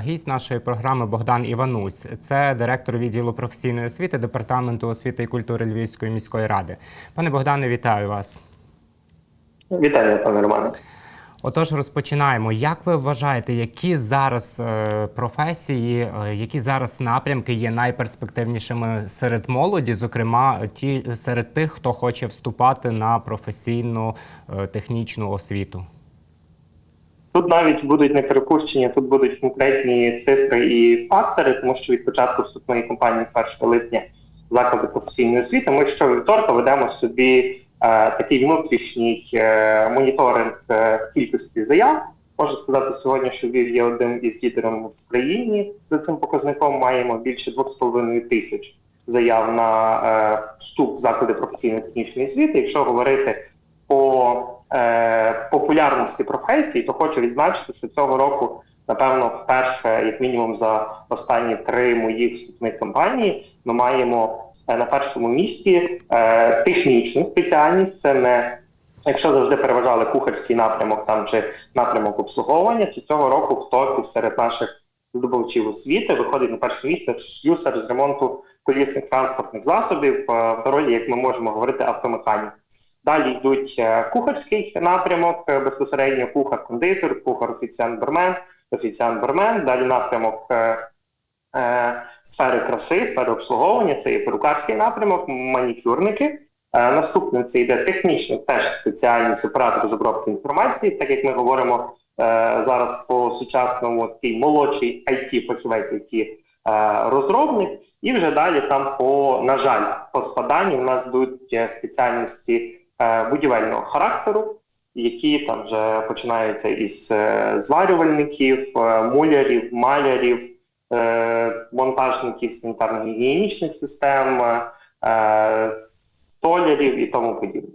Гість нашої програми Богдан Іванусь. Це директор відділу професійної освіти Департаменту освіти і культури Львівської міської ради. Пане Богдане, вітаю вас. Вітання, пане Романе. Отож, розпочинаємо. Як ви вважаєте, які зараз е, професії, е, які зараз напрямки є найперспективнішими серед молоді, зокрема ті серед тих, хто хоче вступати на професійну е, технічну освіту? Тут навіть будуть не перепущення, тут будуть конкретні цифри і фактори, тому що від початку вступної кампанії з 1 липня заклади професійної освіти ми щовівторка ведемо собі е, такий внутрішній е, моніторинг е, кількості заяв. Можу сказати сьогодні, що Львів є одним із лідерів в країні. За цим показником маємо більше 2,5 тисяч заяв на е, вступ в заклади професійно-технічної освіти. Якщо говорити по е, популярності професій, то хочу відзначити, що цього року, напевно, вперше, як мінімум, за останні три мої вступних кампанії, ми маємо е, на першому місці е, технічну спеціальність. Це не якщо завжди переважали кухарський напрямок там чи напрямок обслуговування, то цього року в топі серед наших здобувачів освіти виходить на перше місце слюсар з ремонту колісних транспортних засобів е, в ролі, як ми можемо говорити, автомеханік. Далі йдуть е, кухарський напрямок, е, безпосередньо кухар-кондитер, кухар-офіціант-бармен, офіціант-бармен. Далі напрямок е, е, сфери краси, сфери обслуговування, це є перукарський напрямок, манікюрники. Е, наступним це йде технічна теж спеціальність оператор з обробки інформації, так як ми говоримо е, зараз по сучасному такий молодший it фахівець який розробник, і вже далі там по на жаль, по спаданню в нас йдуть спеціальності будівельного характеру, які там вже починаються із е, зварювальників, е, мулярів, малярів, е, монтажників санітарно-гігієнічних систем, е, столярів і тому подібне.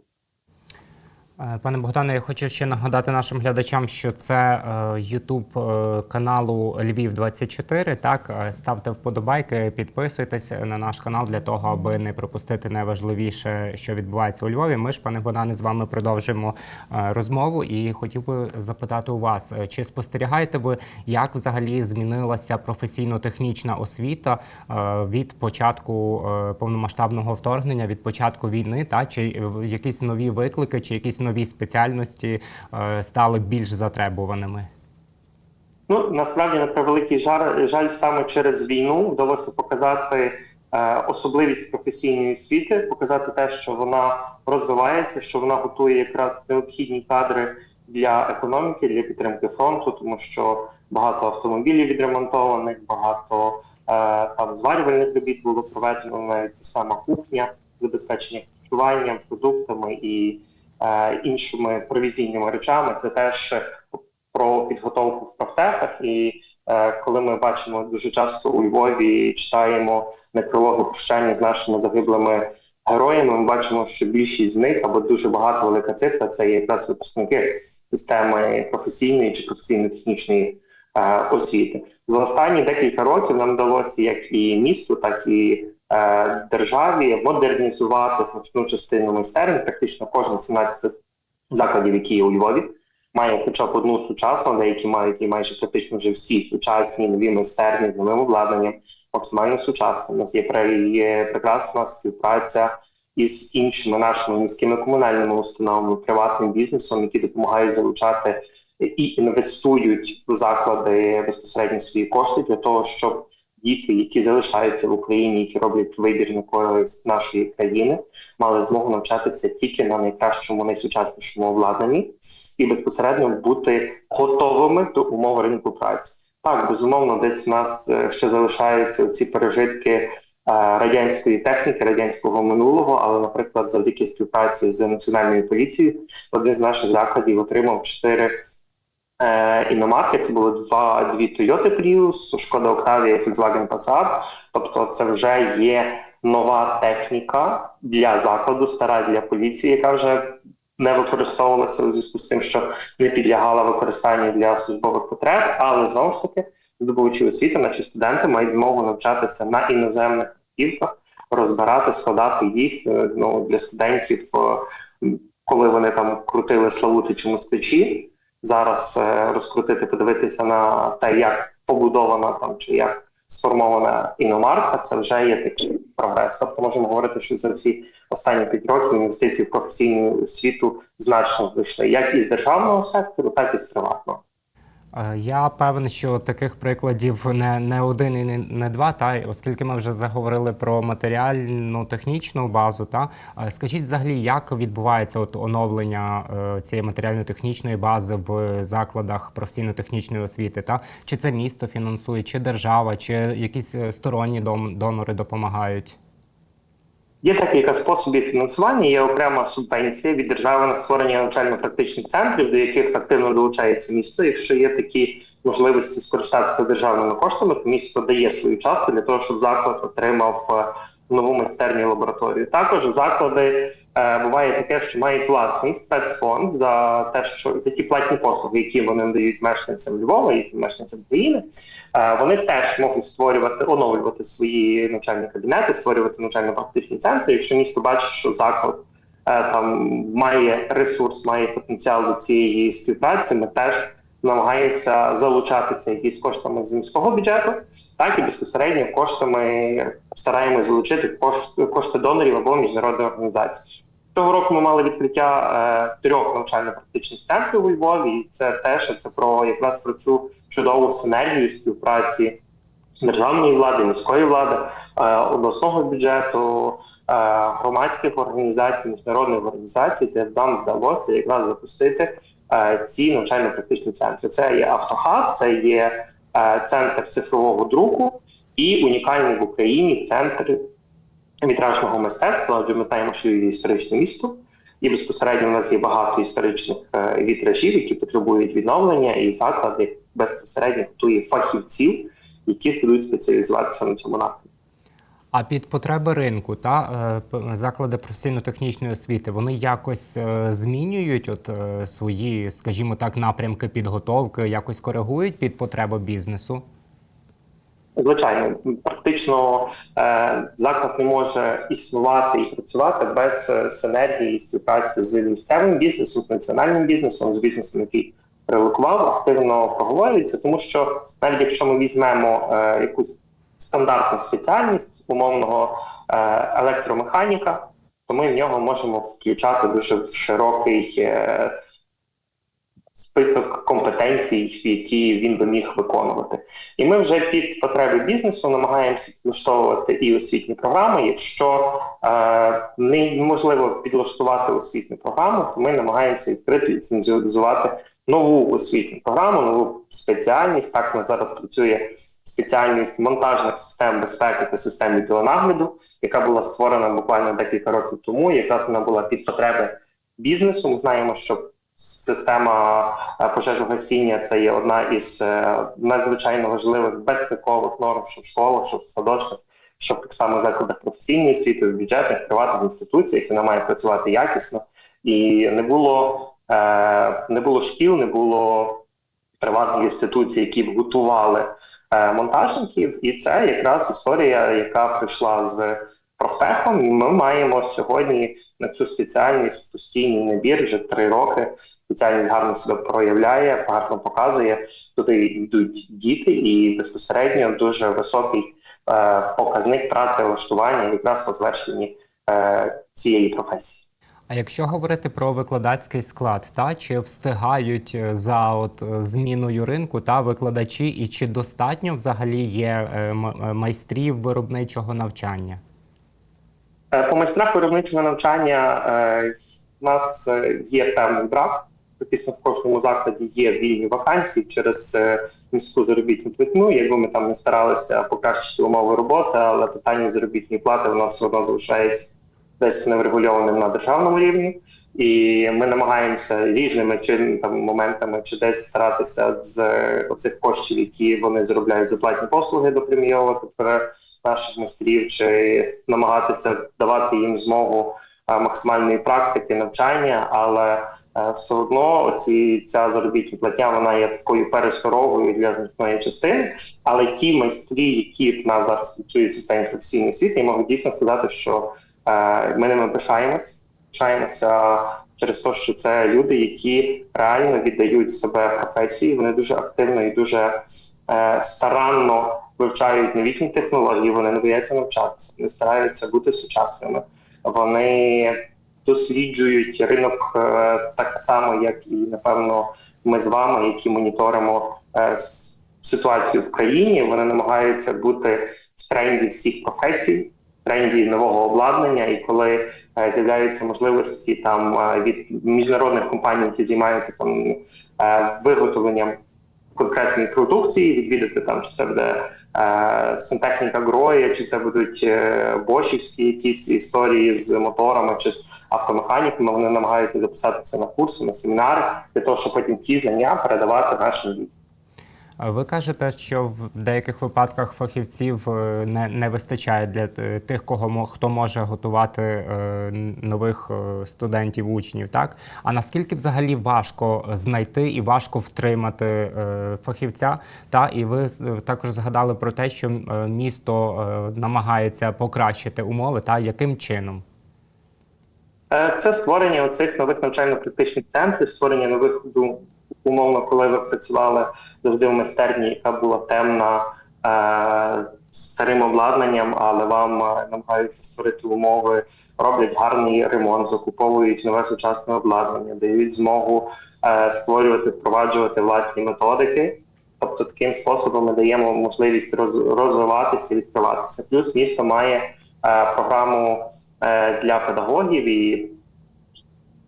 Е, Пане Богдане, я хочу ще нагадати нашим глядачам, що це YouTube е, каналу Львів 24 Так, Е, ставте вподобайки, підписуйтесь на наш канал для того, аби не пропустити найважливіше, що відбувається у Львові. Ми ж, пане Богдане, з вами продовжимо е, розмову. І хотів би запитати у вас, е, чи спостерігаєте ви, як взагалі змінилася професійно-технічна освіта е, від початку е, повномасштабного вторгнення, від початку війни, та чи е, якісь нові виклики, чи якісь нові спеціальності е, стали більш затребуваними? Ну насправді на превеликий жаль, жаль саме через війну вдалося показати е, особливість професійної освіти, показати те, що вона розвивається, що вона готує якраз необхідні кадри для економіки, для підтримки фронту, тому що багато автомобілів відремонтованих, багато е, там зварювальних робіт було проведено, навіть сама кухня, забезпечення харчуванням, продуктами і іншими провізійними речами. Це теж про підготовку в профтехах. І е, коли ми бачимо дуже часто у Львові читаємо некрологи прощання з нашими загиблими героями, ми бачимо, що більшість з них або дуже багато велика цифра це є якраз випускники системи професійної чи професійно-технічної е, освіти. За останні декілька років нам вдалося як і місту, так і державі модернізувати значну частину майстерень. Практично кожен 17 закладів, які є у Львові має хоча б одну сучасну, деякі мають і майже практично вже всі сучасні нові майстерні з новим обладнанням, максимально сучасні. У нас є, є прекрасна співпраця із іншими нашими міськими комунальними установами, приватним бізнесом, які допомагають залучати і інвестують в заклади безпосередньо свої кошти для того, щоб діти, які залишаються в Україні, які роблять вибір на користь нашої країни, мали змогу навчатися тільки на найкращому, найсучаснішому обладнанні і безпосередньо бути готовими до умов ринку праці. Так, безумовно, десь в нас е, ще залишаються ці пережитки е, радянської техніки, радянського минулого, але, наприклад, завдяки співпраці з національною поліцією, один з наших закладів отримав чотири е, іномарки. Це було два дві Toyota Prius, Шкода Octavia Volkswagen Passat. Тобто, це вже є нова техніка для закладу, стара для поліції, яка вже не використовувалася у зв'язку з тим, що не підлягала використанню для службових потреб, але знову ж таки здобувачі освіти, наші студенти мають змогу навчатися на іноземних автівках, розбирати, складати їх. Ну для студентів, е, коли вони там крутили Славути чи москвичі. Зараз е, розкрутити, подивитися на те, як побудована там чи як сформована іномарка, це вже є такий прогрес. Тобто можемо говорити, що за ці останні п'ять років інвестиції в професійну освіту значно зайшли як із державного сектору, так і з приватного. Е, Я певен, що таких прикладів не, не один і не, не два. Та оскільки ми вже заговорили про матеріальну технічну базу, та е, скажіть взагалі, як відбувається от оновлення е, цієї матеріально-технічної бази в закладах професійно-технічної освіти? Та чи це місто фінансує, чи держава, чи якісь сторонні дом, донори допомагають? Є декілька способів фінансування. Є окрема субвенція від держави на створення навчально-практичних центрів, до яких активно долучається місто. Якщо є такі можливості скористатися державними коштами, то місто дає свою частку для того, щоб заклад отримав е, нову майстерню лабораторію. Також заклади буває таке, що мають власний спецфонд за те, що за ті платні послуги, які вони надають мешканцям Львова і мешканцям країни. Е, Вони теж можуть створювати, оновлювати свої навчальні кабінети, створювати навчально-практичні центри. Якщо місто бачить, що заклад е, там має ресурс, має потенціал до цієї співпраці, ми теж намагаємося залучатися якісь коштами з міського бюджету, так і безпосередньо коштами стараємося залучити кошти, кошти донорів або міжнародних організацій. Цього року ми мали відкриття е, трьох навчально-практичних центрів у Львові. І це теж це про якраз про цю чудову синергію співпраці державної влади, міської влади, е, обласного бюджету, е, громадських організацій, міжнародних організацій, де нам вдалося якраз запустити е, ці навчально-практичні центри. Це є автохаб, це є е, центр цифрового друку і унікальний в Україні центр вітражного мистецтва, адже ми знаємо, що є історичне місто, і безпосередньо у нас є багато історичних е, вітражів, які потребують відновлення, і заклади безпосередньо готує фахівців, які будуть спеціалізуватися на цьому напрямку. А під потреби ринку та е, заклади професійно-технічної освіти вони якось е, змінюють от свої, скажімо так, напрямки підготовки, якось коригують під потреби бізнесу. Звичайно, практично е, заклад не може існувати і працювати без е, синергії і співпраці з місцевим бізнесом, з національним бізнесом, з бізнесом, який релокував, активно проговорюється, тому що навіть якщо ми візьмемо е, якусь стандартну спеціальність умовного електромеханіка, то ми в нього можемо включати дуже широкий список компетенцій, які він би міг виконувати. І ми вже під потреби бізнесу намагаємося підлаштовувати і освітні програми. Якщо е, неможливо підлаштувати освітню програму, то ми намагаємося відкрити ліцензіонувати нову освітню програму, нову спеціальність. Так нас зараз працює спеціальність монтажних систем безпеки та систем відеонагляду, яка була створена буквально декілька років тому. Якраз вона була під потреби бізнесу. Ми знаємо, що Система е, пожежогасіння це є одна із е, надзвичайно важливих безпекових норм, що в школах, що в садочках, що так само в закладах професійної освіти, в бюджетних, приватних інституціях. Вона має працювати якісно. І не було, е, не було шкіл, не було приватних інституцій, які б готували монтажників. І це якраз історія, яка прийшла з профтехом. І ми маємо сьогодні на цю спеціальність постійний набір вже три роки. Спеціальність гарно себе проявляє, гарно показує. Туди йдуть діти, і безпосередньо дуже високий е, показник працевлаштування якраз по звершенні е, цієї професії. А якщо говорити про викладацький склад, та чи встигають е, за от е, зміною ринку та викладачі, і чи достатньо взагалі є е, майстрів виробничого навчання? Е, По майстрах виробничого навчання е, у нас е, є певний брак. Фактично в кожному закладі є вільні вакансії через е, міську заробітну платню. Якби ми там не старалися покращити умови роботи, але тотальні заробітні плати воно все одно залишається десь неврегульованим на державному рівні. І ми намагаємося різними чи там моментами чи десь старатися з е, оцих коштів, які вони заробляють за платні послуги, допремійовувати про наших майстрів, чи намагатися давати їм змогу е, максимальної практики навчання, але е, все одно оці ця заробітна платня вона є такою пересторогою для значної частини. Але ті майстрі, які в нас зараз працюють в системі професійної освіти, я можу дійсно сказати, що ми ними пишаємось. Пишаємося через те, що це люди, які реально віддають себе професії. Вони дуже активно і дуже е, старанно вивчають новітні технології, вони не бояться навчатися, вони стараються бути сучасними. Вони досліджують ринок е, так само, як і напевно ми з вами, які моніторимо е, ситуацію в країні. Вони намагаються бути в тренді всіх професій, тренді нового обладнання. І коли е, з'являються можливості там е, від міжнародних компаній, які займаються там е, виготовленням конкретної продукції, відвідати там, чи це буде сантехніка Гроя, чи це будуть бошівські якісь історії з моторами чи з автомеханіками. Вони намагаються записатися на курси, на семінари для того, щоб потім ті знання передавати нашим дітям. Ви кажете, що в деяких випадках фахівців е, не, не вистачає для е, тих, кого хто може готувати е, нових студентів, учнів, так? А наскільки взагалі важко знайти і важко втримати фахівця? Та і ви також згадали про те, що місто намагається покращити умови, та яким чином? Це створення оцих нових навчально-практичних центрів, створення нових ну, умовно, коли ви працювали завжди в майстерні, яка була темна е, старим обладнанням, але вам е, намагаються створити умови, роблять гарний ремонт, закуповують нове сучасне обладнання, дають змогу е, створювати, впроваджувати власні методики. Тобто таким способом ми даємо можливість роз, розвиватися відкриватися. Плюс місто має е, програму е, для педагогів і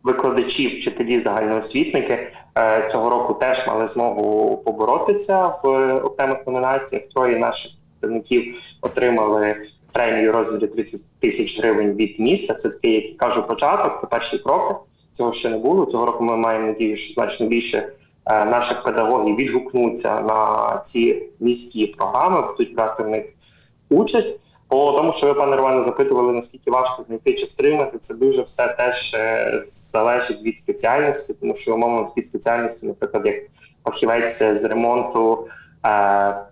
викладачі, вчителі, загальноосвітники цього року теж мали змогу поборотися в окремих номінаціях. Троє наших представників отримали премію розмірі 30 тисяч гривень від міста. Це такий, як кажу, початок. Це перший крок. Цього ще не було. Цього року ми маємо надію, що значно більше е, наших педагогів відгукнуться на ці міські програми, будуть брати в них участь. По тому, що ви, пане Романе, запитували, наскільки важко знайти чи втримати, це дуже все теж е, залежить від спеціальності, тому що умовно такі спеціальності, наприклад, як фахівець з ремонту е, е,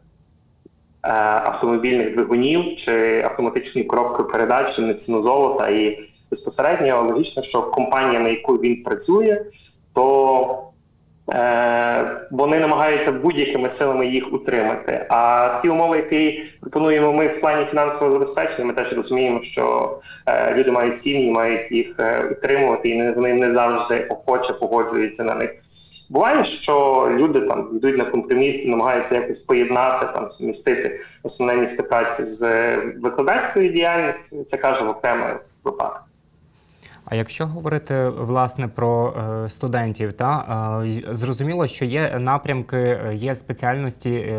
автомобільних двигунів чи автоматичної коробки передач на ціну золота, і безпосередньо логічно, що компанія, на яку він працює, то вони намагаються будь-якими силами їх утримати. А ті умови, які пропонуємо ми в плані фінансового забезпечення, ми теж розуміємо, що е, люди мають сім'ї, мають їх е, утримувати, і вони не завжди охоче погоджуються на них. Буває, що люди там йдуть на компроміс намагаються якось поєднати там сумістити основне місце праці з викладацькою діяльністю. Це каже в окремих випадках. А якщо говорити власне про е, студентів, та е, зрозуміло, що є напрямки, е, є спеціальності,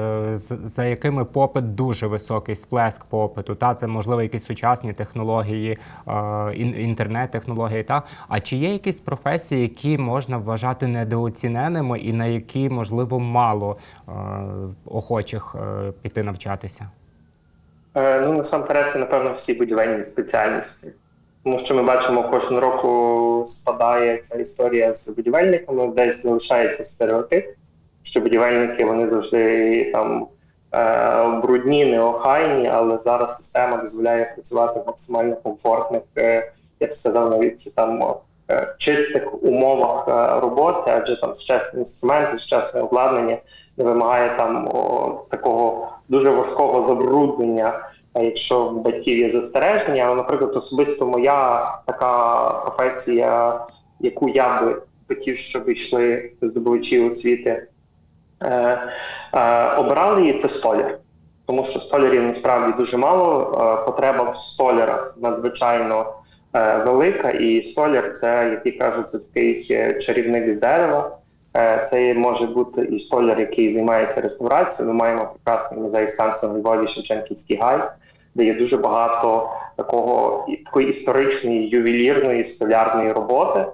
за якими попит дуже високий, сплеск попиту. Та це можливо якісь сучасні технології, інтернет-технології. Та а чи є якісь професії, які можна вважати недооціненими, і на які можливо мало охочих піти навчатися? Ну, насамперед, це, напевно, всі будівельні спеціальності. Тому що ми бачимо, кожен року спадає ця історія з будівельниками, десь залишається стереотип, що будівельники вони завжди там е, брудні, неохайні, але зараз система дозволяє працювати в максимально комфортних, е, я б сказав, навіть там е, чистих умовах роботи, адже там сучасні інструменти, сучасне обладнання не вимагає там такого дуже важкого забруднення. А якщо в батьків є застереження, але, наприклад, особисто моя така професія, яку я би хотів, щоб йшли здобувачі освіти, е, е, обирали її, це столяр. Тому що столярів насправді дуже мало. Е, потреба в столярах надзвичайно е, велика, і столяр це, як і кажуть, це такий е, чарівник з дерева. Е, Це може бути і столяр, який займається реставрацією. Ми маємо прекрасний музей станції Львові Шевченківський гай, де є дуже багато такого такої історичної ювелірної столярної роботи,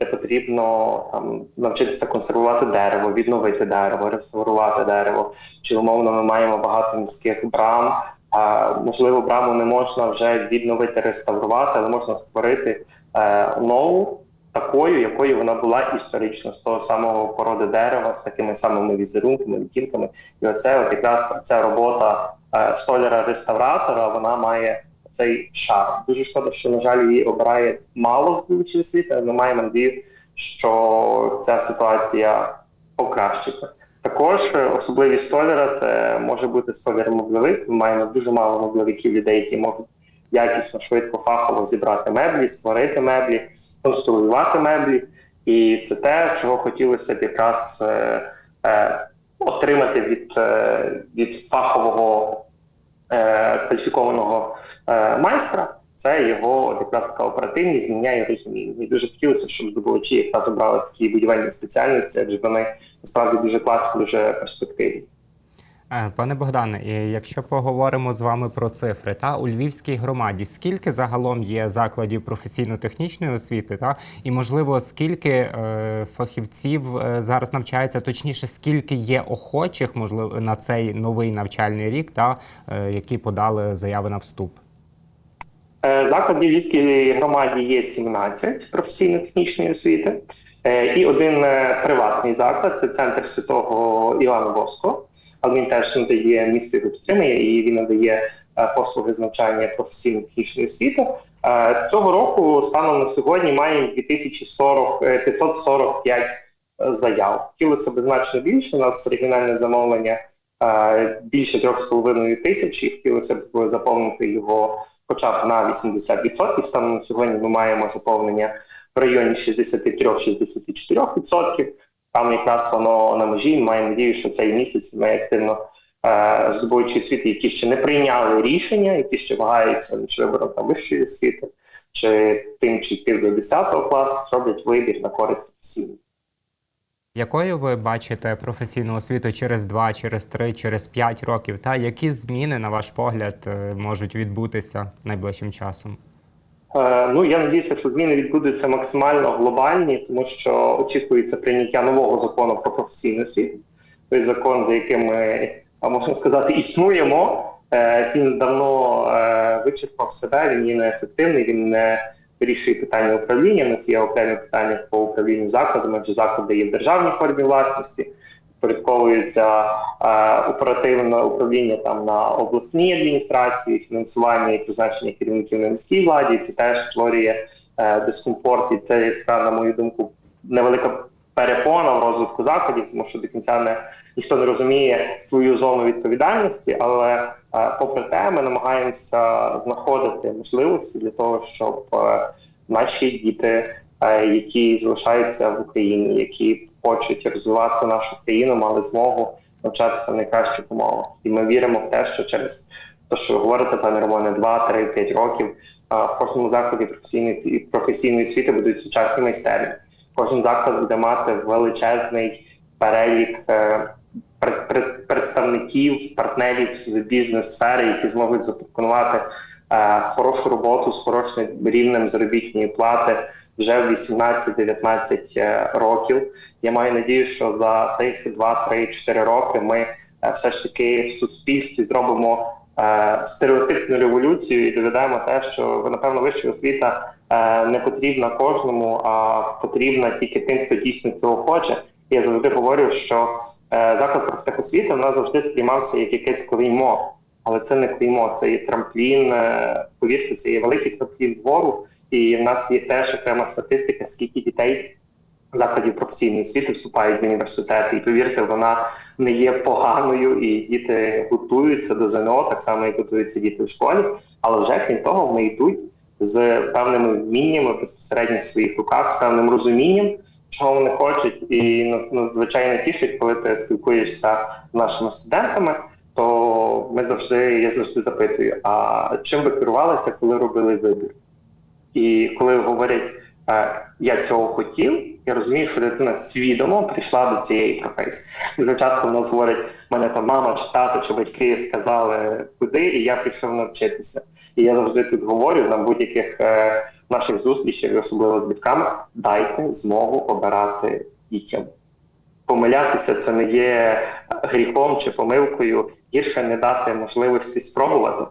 де потрібно там навчитися консервувати дерево, відновити дерево, реставрувати дерево. Чи умовно ми маємо багато міських брам. А, можливо, браму не можна вже відновити, реставрувати, але можна створити е, нову такою, якою вона була історично, з того самого породи дерева, з такими самими візерунками, відтінками. І оце от якраз ця робота е, столяра-реставратора, вона має цей шар. Дуже шкода, що на жаль її обирає мало здобувачів освіти, але ми маємо надію, що ця ситуація покращиться. Також е, особливість столяра це може бути столяр-меблевик. Ми маємо дуже мало меблевиків людей, які можуть якісно, швидко, фахово зібрати меблі, створити меблі, конструювати меблі. І це те, чого хотілося б якраз е, е, отримати від, е, від фахового е, кваліфікованого е, майстра. Це його якраз така оперативність, знання і розуміння. І дуже хотілося, щоб здобувачі якраз обрали такі будівельні спеціальності, адже вони насправді дуже класні, дуже перспективні. Е, Пане Богдане, якщо поговоримо з вами про цифри, та у Львівській громаді скільки загалом є закладів професійно-технічної освіти, та і можливо скільки е, фахівців е, зараз навчається, точніше, скільки є охочих, можливо, на цей новий навчальний рік, та е, які подали заяви на вступ? Е, Закладів Львівській громаді є 17 професійно-технічної освіти, і один приватний заклад це центр святого Івана Боско. Але він теж надає місто його підтримує і він надає е, послуги з навчання професійно-технічної освіти. Е, Цього року станом на сьогодні маємо 2040, е, 545 е, заяв. Хотілося б значно більше. У нас регіональне замовлення більше 3,5 тисяч, і хотілося б заповнити його хоча б на 80%. Станом на сьогодні ми маємо заповнення в районі 63-64%. Там якраз воно на межі. Маємо надію, що цей місяць ми активно е, здобувачі освіти, які ще не прийняли рішення, які ще вагаються між вибором там вищої освіти, чи тим, чи йти до 10 класу, зроблять вибір на користь професійної. Якою ви бачите професійну освіту через 2, через 3, через 5 років? Та які зміни, на ваш погляд, е, можуть відбутися найближчим часом? Е, Ну я надіюся, що зміни відбудуться максимально глобальні, тому що очікується прийняття нового закону про професійну освіту. Той закон, за яким ми можна сказати, існуємо. е, Він давно е, вичерпав себе. Він є неефективний. Він не вирішує питання управління. У нас є окремі питання по управлінню закладами, адже заклади є в державній формі власності. Порядковується е, оперативне управління там на обласній адміністрації, фінансування і призначення керівників на міській владі. Це теж створює е, дискомфорт, і це така, на мою думку, невелика перепона в розвитку закладів, тому що до кінця не ніхто не розуміє свою зону відповідальності. Але е, попри те, ми намагаємося знаходити можливості для того, щоб наші діти, які залишаються в Україні, які хочуть розвивати нашу країну, мали змогу навчатися в найкращих умовах. І ми віримо в те, що через те, що ви говорите, пане Романе, 2, 3, 5 років в кожному закладі професійної професійної освіти будуть сучасні майстерні. Кожен заклад буде мати величезний перелік е, пред- пред- представників, партнерів з бізнес-сфери, які зможуть запропонувати е, хорошу роботу з хорошим рівнем заробітної плати вже в 18-19 е, років. Я маю надію, що за тих 2, 3, 4 роки ми е, все ж таки в суспільстві зробимо е, стереотипну революцію і доведемо те, що напевно вища освіта не потрібна кожному, а потрібна тільки тим, хто дійсно цього хоче. Я завжди говорю, що заклад профтехосвіти у нас завжди сприймався як якесь клеймо, але це не клеймо, це є трамплін. Повірте, це є великий трамплін двору, і в нас є теж окрема статистика, скільки дітей закладів професійної освіти вступають в університети. І повірте, вона не є поганою, і діти готуються до ЗНО, так само як готуються діти в школі. Але вже крім того, вони йдуть з певними вміннями безпосередньо в своїх руках, з певним розумінням, чого вони хочуть, і надзвичайно тішить, коли ти спілкуєшся з нашими студентами. То ми завжди, я завжди запитую: а чим ви керувалися, коли робили вибір? І коли говорять, я цього хотів, я розумію, що дитина свідомо прийшла до цієї професії. Дуже часто в нас говорять, мене там мама чи тато чи батьки сказали куди, і я прийшов навчитися. І я завжди тут говорю на будь-яких е, наших зустрічах, особливо з батьками, дайте змогу обирати дітям. Помилятися це не є гріхом чи помилкою. Гірше не дати можливості спробувати.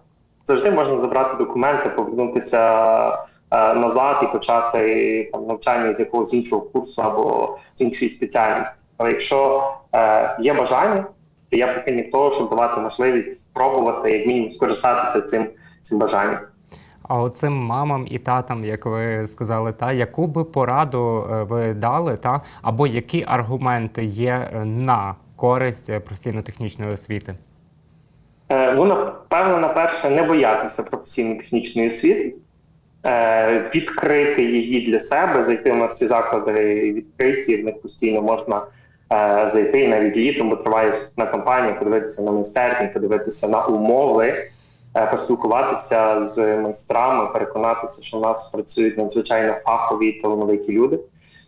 Завжди можна забрати документи, повернутися назад і почати там навчання з якогось іншого курсу або з іншої спеціальності. Але якщо е, є бажання, то я прихильник того, щоб давати можливість спробувати як мінімум скористатися цим, цим бажанням. А оцим мамам і татам, як ви сказали, та яку би пораду е, ви дали, та або які аргументи є е, на користь е, професійно-технічної освіти? Е, Ну, напевно, на перше, не боятися професійно-технічної освіти, е, відкрити її для себе, зайти в нас всі заклади відкриті, в них постійно можна е, зайти навіть літом, бо триває вступна кампанія, подивитися на майстерні, подивитися на умови, е, поспілкуватися з майстрами, переконатися, що в нас працюють надзвичайно фахові та талановиті люди,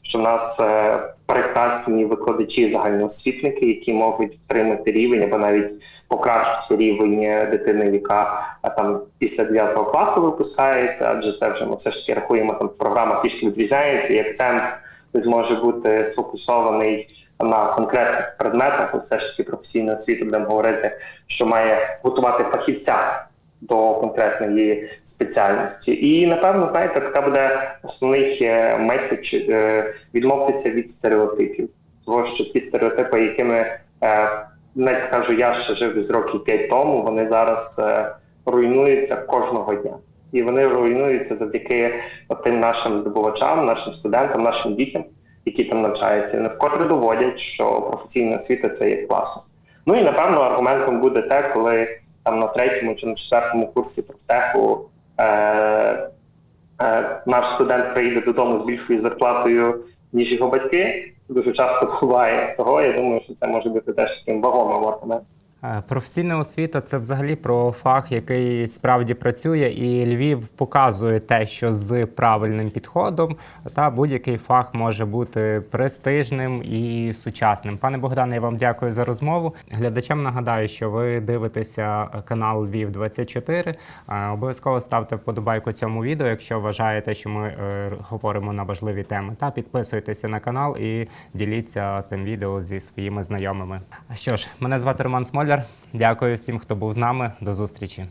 що в нас е, прекрасні викладачі, загальноосвітники, які можуть втримати рівень або навіть покращити рівень дитини, яка там після 9 класу випускається, адже це вже ми все ж таки рахуємо, там програма трішки відрізняється, і акцент зможе бути сфокусований на конкретних предметах, все ж таки професійна освіта, будемо говорити, що має готувати фахівця до конкретної спеціальності. І напевно, знаєте, така буде основний е, меседж е, відмовтеся від стереотипів, тому що ті стереотипи, якими е, навіть скажу, я ще жив з років 5 тому, вони зараз руйнуються кожного дня. І вони руйнуються завдяки тим нашим здобувачам, нашим студентам, нашим дітям, які там навчаються, вони вкотре доводять, що професійна освіта це є класно. Ну і напевно аргументом буде те, коли там на третьому чи на четвертому курсі профтеху е, е, наш студент приїде додому з більшою зарплатою, ніж його батьки. Дуже часто буває. Того я думаю, що це може бути теж таким вагомим аргументом. Е, Професійна освіта це взагалі про фах, який справді працює, і Львів показує те, що з правильним підходом та будь-який фах може бути престижним і сучасним. Пане Богдане, я вам дякую за розмову. Глядачам нагадаю, що ви дивитеся канал Львів 24 Е, Обов'язково ставте вподобайку цьому відео, якщо вважаєте, що ми е, говоримо на важливі теми. Та підписуйтеся на канал і діліться цим відео зі своїми знайомими. Що ж, мене звати Роман Смоляр. Дякую всім, хто був з нами. До зустрічі.